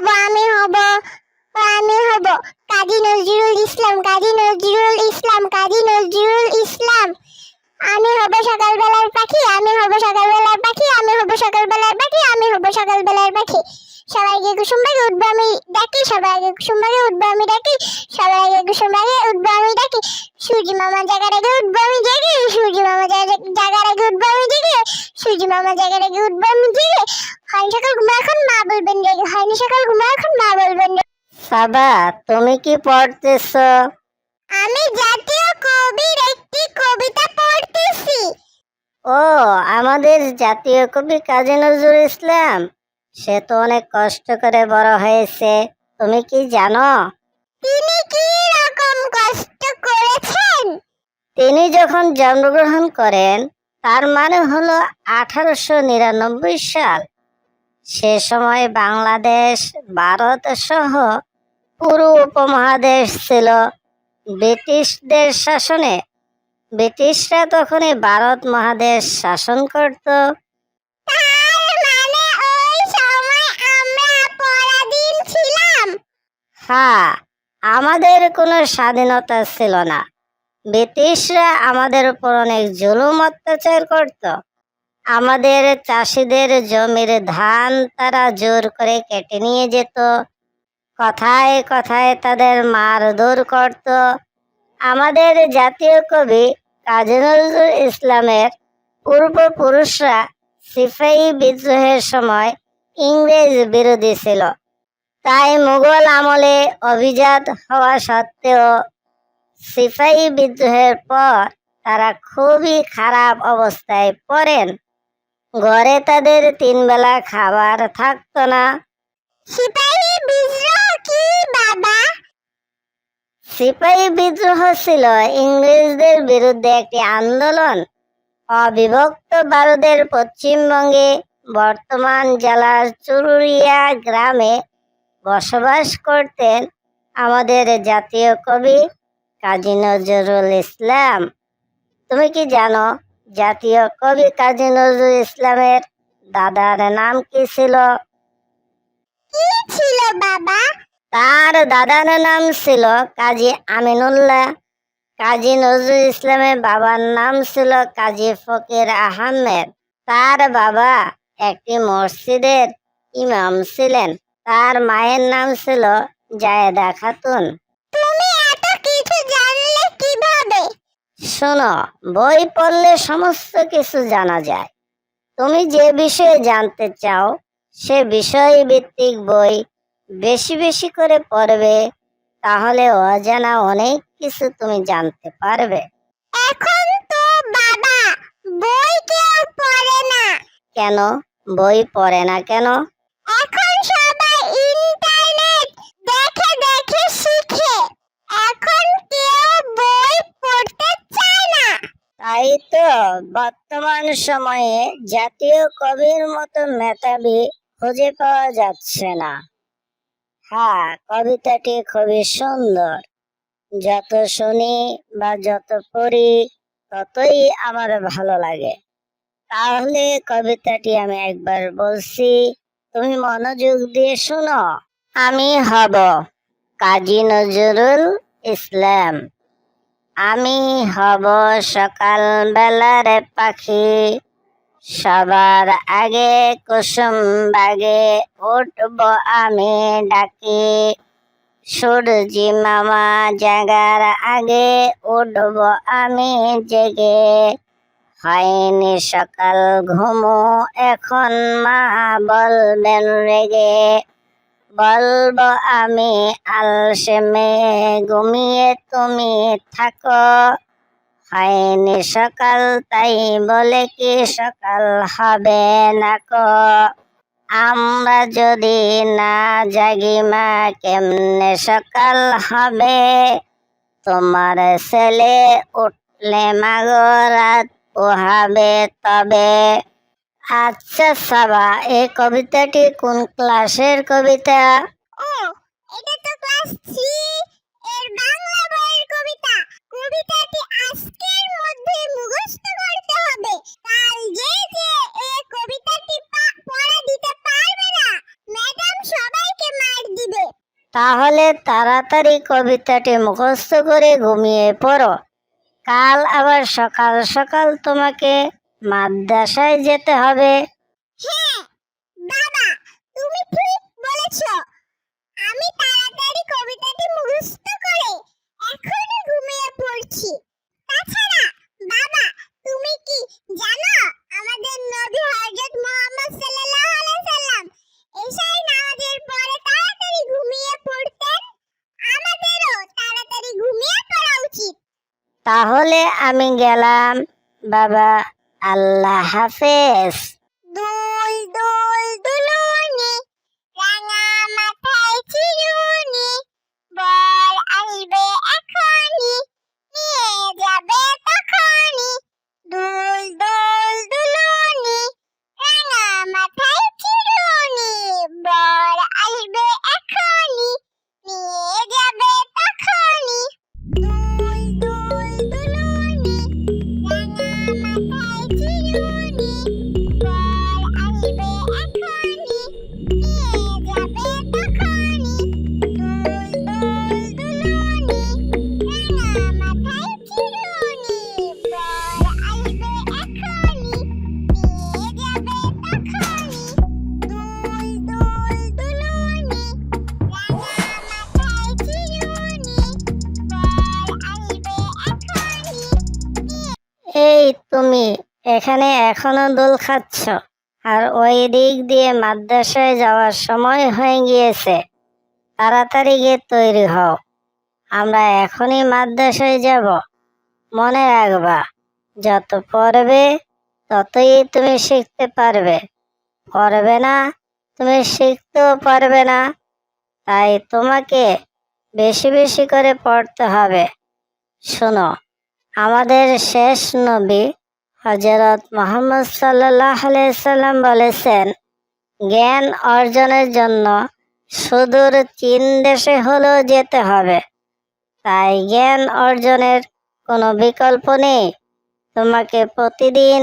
হব, আমি হব আমি হব। কাজী নজরুল ইসলাম, কাজী নজরুল ইসলাম, কাজী নজরুল ইসলাম। আমি হব সকালবেলার পাখি, আমি হব সকালবেলার পাখি, আমি হব সকালবেলার পাখি, আমি হব সকালবেলার পাখি। সবাইকে কুসুম বাগে উঠবো, আমি ডাকি। সবাইকে কুসুম বাগে উঠবো, আমি ডাকি। সবাইকে কুসুম বাগে উঠবো, আমি ডাকি। সূর্য মামা জায়গার আগে উঠবো, আমি জেগে। সূর্য মামা জায়গা- জায়গার আগে উঠবো, আমি জেগে। সূর্য মামা জায়গার আগে উঠবো, আমি জেগে। হয়নি সকাল ঘুমা এখন? মা বলবেন রেগে হয়নি সকাল ঘুমা এখন? মা বলবেন। সাবা তুমি কি পড়তেছ? আমি জাতীয় কবির একটি কবিতা পড়তেছি। ও আমাদের জাতীয় কবি কাজী নজরুল ইসলাম। সে তো অনেক কষ্ট করে বড় হয়েছে। তুমি কি জানো? তিনি কি রকম কষ্ট করেছেন? তিনি যখন জন্মগ্রহণ করেন তার মানে হলো আঠারোশো নিরানব্বই সাল। সে সময় বাংলাদেশ ভারত সহ পুরো উপমহাদেশ ছিল। ব্রিটিশদের শাসনে ব্রিটিশরা তখনই ভারত মহাদেশ শাসন করত। মানে হ্যাঁ আমাদের কোনো স্বাধীনতা ছিল না। ব্রিটিশরা আমাদের উপর অনেক জুলুম অত্যাচার করত। আমাদের চাষিদের জমির ধান তারা জোর করে কেটে নিয়ে যেত। কথায় কথায় তাদের মারধর করত। আমাদের জাতীয় কবি কাজী নজরুল ইসলামের পূর্বপুরুষরা সিফাই বিদ্রোহের সময় ইংরেজ বিরোধী ছিল। তাই মুঘল আমলে অভিজাত হওয়া সত্ত্বেও সিপাহী বিদ্রোহের পর তারা খুবই খারাপ অবস্থায় পড়েন। ঘরে তাদের তিন বেলা খাবার থাকতো না। সিপাহী বিদ্রোহ কি বাবা? সিপাহী বিদ্রোহ ছিল ইংরেজদের বিরুদ্ধে একটি আন্দোলন। অবিভক্ত ভারতের পশ্চিমবঙ্গে বর্তমান জেলার চুরুরিয়া গ্রামে বসবাস করতেন আমাদের জাতীয় কবি কাজী নজরুল ইসলাম। তুমি কি জানো জাতীয় কবি কাজী নজরুল ইসলামের দাদার নাম কি ছিল? কি ছিল বাবা? তার দাদার নাম ছিল কাজী আমিনুল্লাহ। কাজী নজরুল ইসলামের বাবার নাম ছিল কাজী ফকির আহমেদ। তার বাবা একটি মসজিদের ইমাম ছিলেন। তার মায়ের নাম ছিল জায়েদা খাতুন তুমি এত কিছু জানলে কীভাবে শোনো বই পড়লে সমস্ত কিছু জানা যায়। তুমি যে বিষয়ে জানতে চাও সে বিষয় ভিত্তিক বই বেশি বেশি করে পড়বে তাহলে অজানা অনেক কিছু তুমি জানতে পারবে। এখন তো বাবা বই কেউ পড়ে না। কেন? বই পড়ে না কেন এখন সবাই ইন্টারনেট দেখে দেখে শিখে এখন কেউ বই পড়তে চায় না তো বর্তমান সময়ে জাতীয় কবির মতো মেধাবী খুঁজে পাওয়া যাচ্ছে না। হ্যাঁ কবিতাটি খুবই সুন্দর। যত শুনি বা যত পড়ি, ততই আমার ভালো লাগে। তাহলে কবিতাটি আমি একবার বলছি, তুমি মনোযোগ দিয়ে শোনো। আমি হব কাজী নজরুল ইসলাম। আমি হব সকাল বেলার পাখি। সবার আগে কুসুম বাগে উঠব আমি ডাকি। সূর্যি মামা জাগার আগে উঠব আমি জেগে। হয়নি সকাল, ঘুমো এখন, মা বলবেন রেগে। বলব আমি আলসেমে, ঘুমিয়ে তুমি থাকো। হয়নি সকাল, তাই বলে কি সকাল হবে না কো? আমরা যদি না জাগি মা, কেমনে সকাল হবে? তোমার ছেলে উঠলে মাগো রাত পোহাবে তবে। আচ্ছা সাবা এই কবিতাটি কোন ক্লাসের কবিতা? ও এটা তো ক্লাস 3 এর বাংলা বইয়ের কবিতা। কবিতাটি আজকের মধ্যে মুখস্থ করতে হবে। কাল যে যে এই কবিতাটি পড়া দিতে পারবে না ম্যাডাম সবাইকে মার তাহলে তাড়াতাড়ি কবিতাটি মুখস্থ করে ঘুমিয়ে পড়ো। কাল আবার সকাল সকাল তোমাকে মাদ্রাসায় যেতে হবে। হ্যাঁ বাবা তুমি ঠিক বলেছ। আমি তাড়াতাড়ি কবিতাটি মুখস্থ করে এখনই ঘুমিয়ে পড়ছি। তাছাড়া বাবা তুমি কি জানো আমাদের নবী হযরত মুহাম্মদ সাল্লাল্লাহু আলাইহি সাল্লাম এশার নামাজের পরে তাড়াতাড়ি ঘুমিয়ে পড়তেন? আমাদেরও তাড়াতাড়ি ঘুমিয়ে পড়া উচিত। তাহলে আমি গেলাম বাবা। আল্লাহ হাফেজ। তুমি এখানে এখনও দোল খাচ্ছ আর ওই দিক দিয়ে মাদ্রাসায় যাওয়ার সময় হয়ে গিয়েছে। তাড়াতাড়ি গিয়ে তৈরি হও। আমরা এখনই মাদ্রাসায় যাব। মনে রাখবা, যত পড়বে ততই তুমি শিখতে পারবে। পড়বে না, তুমি শিখতেও পারবে না। তাই তোমাকে বেশি বেশি করে পড়তে হবে। শোনো আমাদের শেষ নবী হজরত মোহাম্মদ সাল্লাহ সাল্লাম বলেছেন, জ্ঞান অর্জনের জন্য সুদূর চীন দেশে হলেও যেতে হবে। তাই জ্ঞান অর্জনের কোনো বিকল্প নেই। তোমাকে প্রতিদিন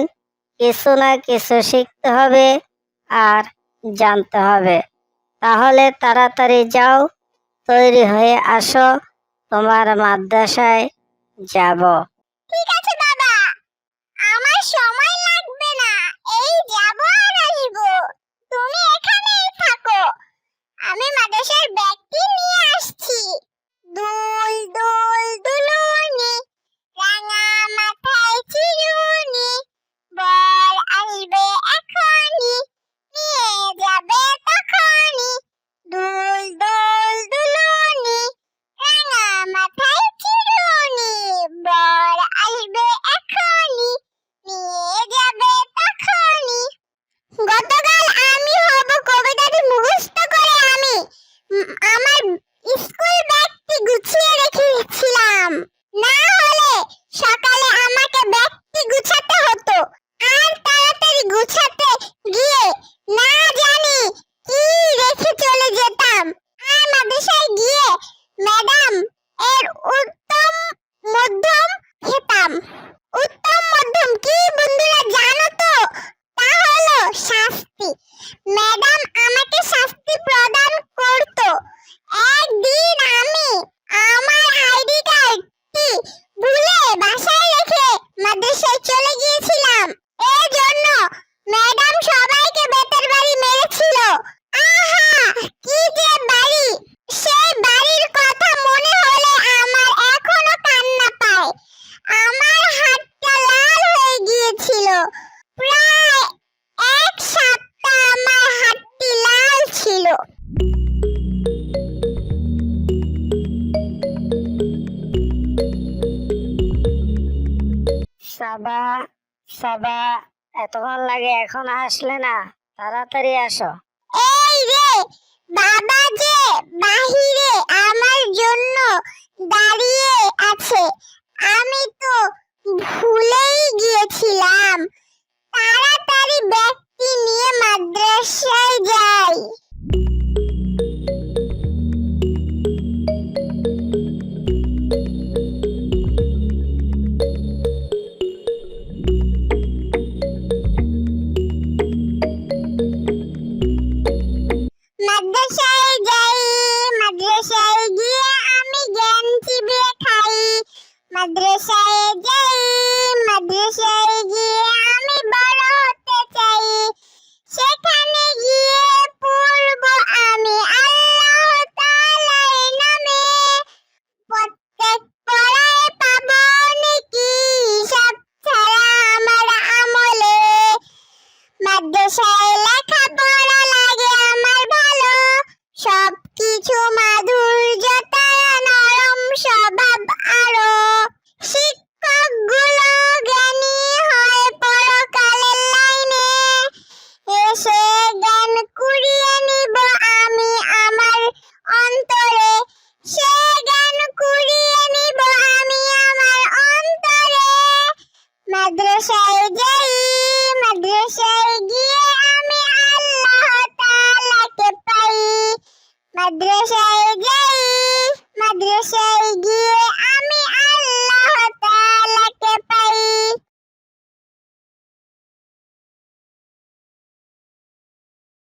কিছু না কিছু শিখতে হবে আর জানতে হবে। তাহলে তাড়াতাড়ি যাও, তৈরি হয়ে আসো, তোমার মাদ্রাসায় যাব ঠিক আছে বাবা আমার সময় লাগবে না এই যাব আর আসব তুমি এখানেই থাকো আমি মাদ্রাসার ব্যাগটি নিয়ে আসছি দুল দুল দুলুনি রাঙা মাথায় চিরুনি বর আসবে এখনি নিয়ে যাবে তখনি দুল দুল দুলুনি রাঙা মাথায় চিরুনি বর আসবে এখনি নিয়ে যাবে তখনি গতকাল আমি হব কবিতাটি মুখস্থ করে আমি উম, আমার স্কুল ব্যাগটি গুছিয়ে রেখেছিলাম না হলে সকালে আমাকে ব্যাগটি গুছাতে হতো আর তাড়াতাড়ি গুছাতে গিয়ে না জানি কি রেখে চলে যেতাম আর মাদ্রাসায় গিয়ে ম্যাডাম এর উত্তম মধ্যম খেতাম উত্তম মধ্যম কি বন্ধুরা জানো তো তা হলো শাস্তি ম্যাডাম আমাকে শাস্তি প্রদান করত একদিন আমি আমার আইডি কার্ডটি ভুলে বাসায় রেখে মাদ্রাসায় চলে গিয়েছিলাম এর জন্য ম্যাডাম সবাইকে বেতের বাড়ি মেরেছিল আহা কি যে বাড়ি সেই বাড়ির কথা মনে হলে আমার এখনও কান্না পায় আমার হাতটা লাল হয়ে গিয়েছিল। প্রায় এক সপ্তাহ আমার হাতটি লাল ছিল। সাবা সাবা এতক্ষণ লাগে এখন আসলে না? তাড়াতাড়ি আসো। এই রে বাবা যে বাহিরে আমার জন্য দাঁড়িয়ে আছে। আমি তো ভুলেই গিয়েছিলাম। তাড়াতাড়ি ব্যাগটি নিয়ে মাদ্রাসায় যাই। কিছু মাধুর্যতা নরম স্বভাব আরও। শিক্ষকগুলো জ্ঞানী হয় পরকালের লাইনে এসে জ্ঞান কুড়িয়ে নিব আমি আমার অন্তরে। সে জ্ঞান কুড়িয়ে নিব আমি আমার অন্তরে। মাদ্রাসায় আমি